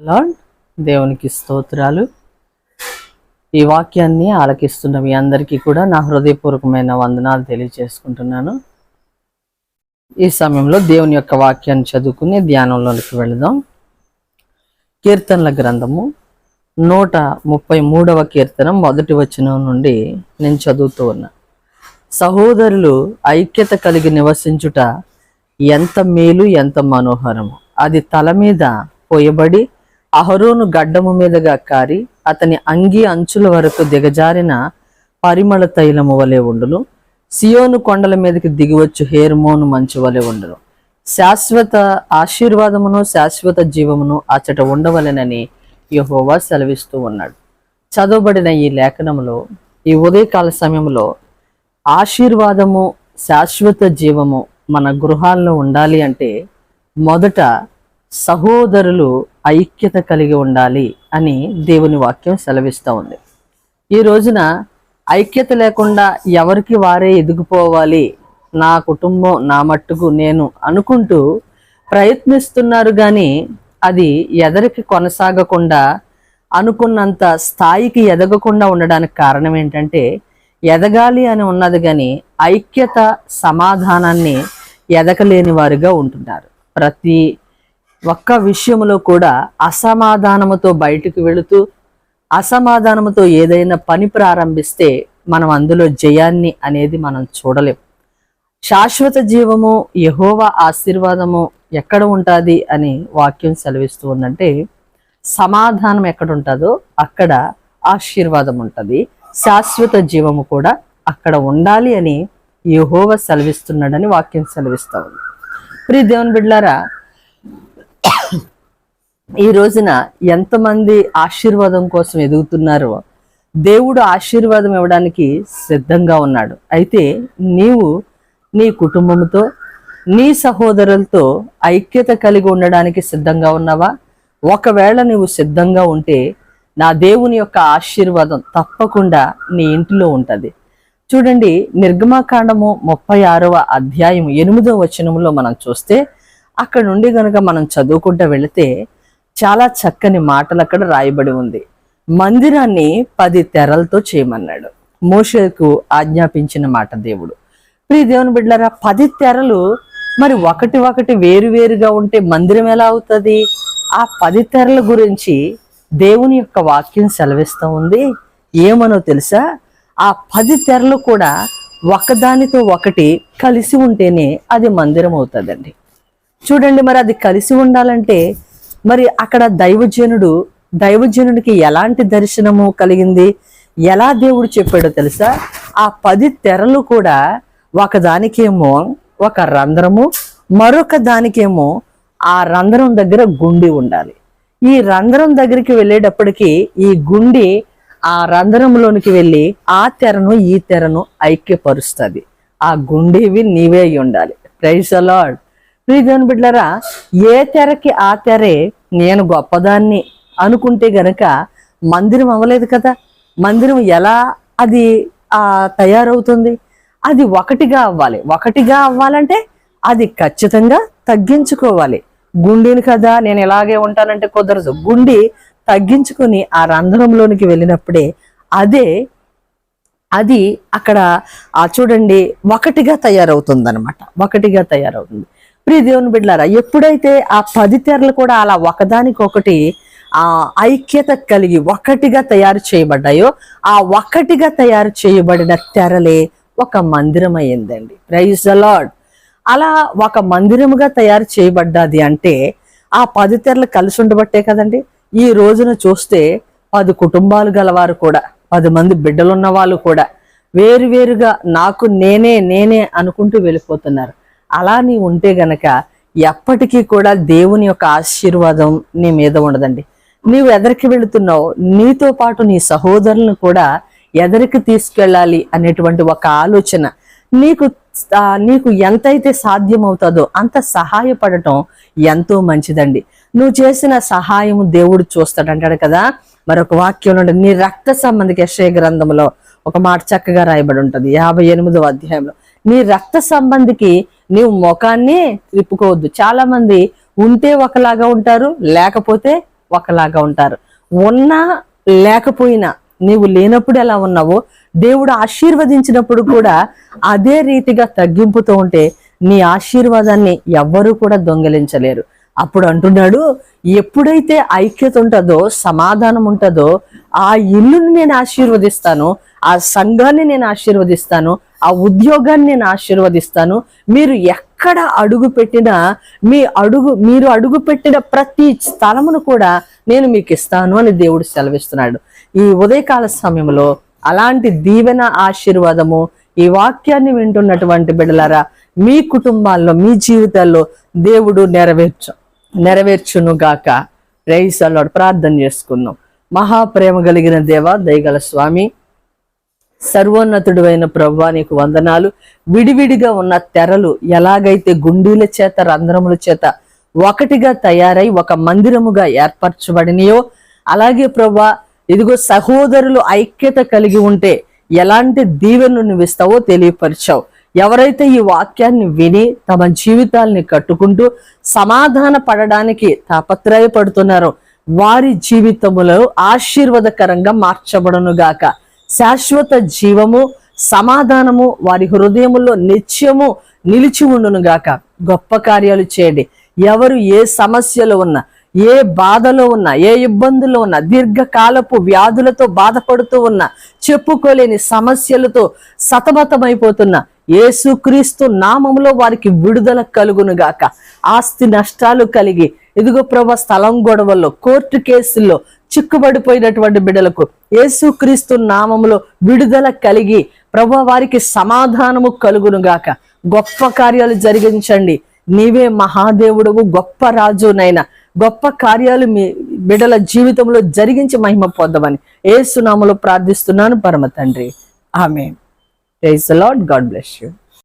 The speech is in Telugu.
లార్డ్ దేవునికి స్తోత్రాలు. ఈ వాక్యాన్ని ఆలకిస్తున్న మీ అందరికీ కూడా నా హృదయపూర్వకమైన వందనాలు తెలియజేసుకుంటున్నాను ఈ సమయంలో దేవుని యొక్క వాక్యాన్ని చదువుకుని ధ్యానంలోనికి వెళదాం. కీర్తనల గ్రంథము నూట ముప్పై మూడవ కీర్తనం మొదటి వచనం నుండి నేను చదువుతూ ఉన్నా. సహోదరులు ఐక్యత కలిగి నివసించుట ఎంత మేలు ఎంత మనోహరము. అది తల మీద పోయబడి అహరోను గడ్డము మీదుగా కారి అతని అంగి అంచుల వరకు దిగజారిన పరిమళ తైలము వలె ఉండును. సియోను కొండల మీదకి దిగివచ్చు హేర్మోను మంచు వలె ఉండును. శాశ్వత ఆశీర్వాదమును శాశ్వత జీవమును అచట ఉండవలెనని యహోవా సెలవిస్తూ ఉన్నాడు. చదవబడిన ఈ లేఖనములో ఈ ఉదయకాల సమయంలో ఆశీర్వాదము శాశ్వత జీవము మన గృహాల్లో ఉండాలి అంటే మొదట సహోదరులు ఐక్యత కలిగి ఉండాలి అని దేవుని వాక్యం సెలవిస్తూ ఉంది. ఈ రోజున ఐక్యత లేకుండా ఎవరికి వారే ఎదిగిపోవాలి? నా కుటుంబం నా మట్టుకు నేను అనుకుంటూ ప్రయత్నిస్తున్నారు కానీ అది ఎదరికి కొనసాగకుండా అనుకున్నంత స్థాయికి ఎదగకుండా ఉండడానికి కారణం ఏంటంటే ఎదగాలి అని ఉన్నది కానీ ఐక్యత సమాధానాన్ని ఎదగలేని వారుగా ఉంటున్నారు. ప్రతి ఒక్క విషయంలో కూడా అసమాధానముతో బయటకు వెళుతూ అసమాధానముతో ఏదైనా పని ప్రారంభిస్తే మనం అందులో జయాన్ని అనేది మనం చూడలేం. శాశ్వత జీవము యహోవ ఆశీర్వాదము ఎక్కడ ఉంటుంది అని వాక్యం సెలవిస్తూ ఉందంటే సమాధానం ఎక్కడ ఉంటుందో అక్కడ ఆశీర్వాదం ఉంటుంది. శాశ్వత జీవము కూడా అక్కడ ఉండాలి అని యహోవ సెలవిస్తున్నాడని వాక్యం సెలవిస్తూ ఉంది. ప్రియ దేవుని బిడ్లారా ఈ రోజున ఎంతమంది ఆశీర్వాదం కోసం ఎదుగుతున్నారో దేవుడు ఆశీర్వాదం ఇవ్వడానికి సిద్ధంగా ఉన్నాడు. అయితే నీవు నీ కుటుంబంతో నీ సహోదరులతో ఐక్యత కలిగి ఉండడానికి సిద్ధంగా ఉన్నావా? ఒకవేళ నీవు సిద్ధంగా ఉంటే నా దేవుని యొక్క ఆశీర్వాదం తప్పకుండా నీ ఇంటిలో ఉంటుంది. చూడండి నిర్గమాకాండము ముప్పై ఆరవ అధ్యాయం ఎనిమిదో వచనంలో మనం చూస్తే అక్కడ నుండి గనుక మనం చదువుకుంటూ వెళితే చాలా చక్కని మాటలు అక్కడ రాయబడి ఉంది. మందిరాన్ని పది తెరలతో చేయమన్నాడు. మోషకు ఆజ్ఞాపించిన మాట దేవుడు. ప్రియ దేవుని బిడ్డలారా పది తెరలు మరి ఒకటి ఒకటి వేరు వేరుగా ఉంటే మందిరం ఎలా అవుతుంది? ఆ పది తెరల గురించి దేవుని యొక్క వాక్యం సెలవిస్తూ ఉంది. ఏమనో తెలుసా? ఆ పది తెరలు కూడా ఒకదానితో ఒకటి కలిసి ఉంటేనే అది మందిరం అవుతుందండి. చూడండి మరి అది కలిసి ఉండాలంటే మరి అక్కడ దైవజనుడు దైవజనుడికి ఎలాంటి దర్శనము కలిగింది? ఎలా దేవుడు చెప్పాడో తెలుసా? ఆ పది తెరలు కూడా ఒకదానికేమో ఒక రంధ్రము మరొక దానికేమో ఆ రంధ్రం దగ్గర గుండి ఉండాలి. ఈ రంధ్రం దగ్గరికి వెళ్ళేటప్పటికి ఈ గుండి ఆ రంధ్రంలోనికి వెళ్ళి ఆ తెరను ఈ తెరను ఐక్యపరుస్తుంది. ఆ గుండెవి నీవే ఉండాలి. ప్రైజ్ అలాడ్ ప్రియదేవన్ బిడ్డలరా ఏ తెరకి ఆ తెరే నేను గొప్పదాన్ని అనుకుంటే గనక మందిరం అవ్వలేదు కదా? మందిరం ఎలా అది తయారవుతుంది? అది ఒకటిగా అవ్వాలి. ఒకటిగా అవ్వాలంటే అది ఖచ్చితంగా తగ్గించుకోవాలి. గుండెని కదా నేను ఇలాగే ఉంటానంటే కుదరదు. గుండి తగ్గించుకొని ఆ రంధ్రంలోనికి వెళ్ళినప్పుడే అదే అది అక్కడ చూడండి ఒకటిగా తయారవుతుంది అనమాట ఒకటిగా తయారవుతుంది. ప్రియ దేవుని బిడ్డారా ఎప్పుడైతే ఆ పది తెరలు కూడా అలా ఒకదానికొకటి ఆ ఐక్యత కలిగి ఒకటిగా తయారు చేయబడ్డాయో ఆ ఒకటిగా తయారు చేయబడిన తెరలే ఒక మందిరం అయిందండి ప్రైజ్ లార్డ్ అలా ఒక మందిరముగా తయారు చేయబడ్డది అంటే ఆ పది తెరలు కలిసి ఉండబట్టే కదండి. ఈ రోజున చూస్తే పది కుటుంబాలు గలవారు కూడా పది మంది బిడ్డలున్న వాళ్ళు కూడా వేరువేరుగా నాకు నేనే నేనే అనుకుంటూ వెళ్ళిపోతున్నారు. అలా నీ ఉంటే గనక ఎప్పటికీ కూడా దేవుని యొక్క ఆశీర్వాదం నీ మీద ఉండదండి. నీవు ఎదరికి వెళుతున్నావు నీతో పాటు నీ సహోదరులను కూడా ఎదరికి తీసుకెళ్ళాలి అనేటువంటి ఒక ఆలోచన నీకు నీకు ఎంతైతే సాధ్యమవుతుందో అంత సహాయపడటం ఎంతో మంచిదండి. నువ్వు చేసిన సహాయం దేవుడు చూస్తాడు అంటాడు కదా. మరొక వాక్యం నుండి నీ రక్త సంబంధిక యెషయా గ్రంథంలో ఒక మాట చక్కగా రాయబడి ఉంటుంది. యాభై ఎనిమిదవ అధ్యాయంలో. నీ రక్త సంబంధికి నీవు ముఖాన్ని త్రిప్పుకోవద్దు చాలా మంది ఉంటే ఒకలాగా ఉంటారు లేకపోతే ఒకలాగా ఉంటారు. ఉన్నా లేకపోయినా నీవు లేనప్పుడు ఎలా ఉన్నావో దేవుడు ఆశీర్వదించినప్పుడు కూడా అదే రీతిగా తగ్గింపుతో ఉంటే నీ ఆశీర్వాదాన్ని ఎవ్వరూ కూడా దొంగిలించలేరు. అప్పుడు అంటున్నాడు ఎప్పుడైతే ఐక్యత ఉంటుందో సమాధానం ఉంటుందో ఆ ఇల్లుని నేను ఆశీర్వదిస్తాను ఆ సంఘాన్ని నేను ఆశీర్వదిస్తాను ఆ ఉద్యోగాన్ని నేను ఆశీర్వదిస్తాను. మీరు ఎక్కడ అడుగు పెట్టినా మీ అడుగు మీరు అడుగు పెట్టిన ప్రతి స్థలమును కూడా నేను మీకు ఇస్తాను అని దేవుడు సెలవిస్తున్నాడు. ఈ ఉదయకాల సమయంలో అలాంటి దీవెన ఆశీర్వాదము ఈ వాక్యాన్ని వింటున్నటువంటి బిడ్డలారా మీ కుటుంబాల్లో మీ జీవితాల్లో దేవుడు నెరవేర్చు నెరవేర్చును గాక. రైసల్లో ప్రార్థన చేసుకుందాం. మహాప్రేమ కలిగిన దేవ దయగల స్వామి సర్వోన్నతుడు అయిన నీకు వందనాలు. విడివిడిగా ఉన్న తెరలు ఎలాగైతే గుండీల చేత రంధ్రముల చేత ఒకటిగా తయారై ఒక మందిరముగా ఏర్పరచబడినయో అలాగే ప్రభా ఇదిగో సహోదరులు ఐక్యత కలిగి ఉంటే ఎలాంటి దీవెను నువ్వు ఇస్తావో తెలియపరిచావు. ఎవరైతే ఈ వాక్యాన్ని విని తమ జీవితాల్ని కట్టుకుంటూ సమాధాన పడడానికి తాపత్రయపడుతున్నారో వారి జీవితములో ఆశీర్వాదకరంగా మార్చబడును గాక శాశ్వత జీవము సమాధానము వారి హృదయముల్లో నిత్యము నిలిచి ఉండునుగాక గొప్ప కార్యాలు చేయండి. ఎవరు ఏ సమస్యలో ఉన్నా ఏ బాధలో ఉన్నా ఏ ఇబ్బందుల్లో ఉన్నా దీర్ఘకాలపు వ్యాధులతో బాధపడుతూ ఉన్నా చెప్పుకోలేని సమస్యలతో సతమతమైపోతున్న ఏసుక్రీస్తు నామంలో వారికి విడుదల కలుగును గాక. ఆస్తి నష్టాలు కలిగి ఇదిగో ప్రభా స్థలం గొడవల్లో కోర్టు కేసుల్లో చిక్కుబడిపోయినటువంటి బిడ్డలకు యేసుక్రీస్తు నామములో విడుదల కలిగి ప్రభు వారికి సమాధానము కలుగును గాక. గొప్ప కార్యాలు జరిగించండి. నీవే మహాదేవుడవు గొప్ప రాజునైనా. గొప్ప కార్యాలు మీ బిడ్డల జీవితంలో జరిగించి మహిమ పొందమని ఏసునామలో ప్రార్థిస్తున్నాను పరమ తండ్రి. ఆమె praise Lord God bless you.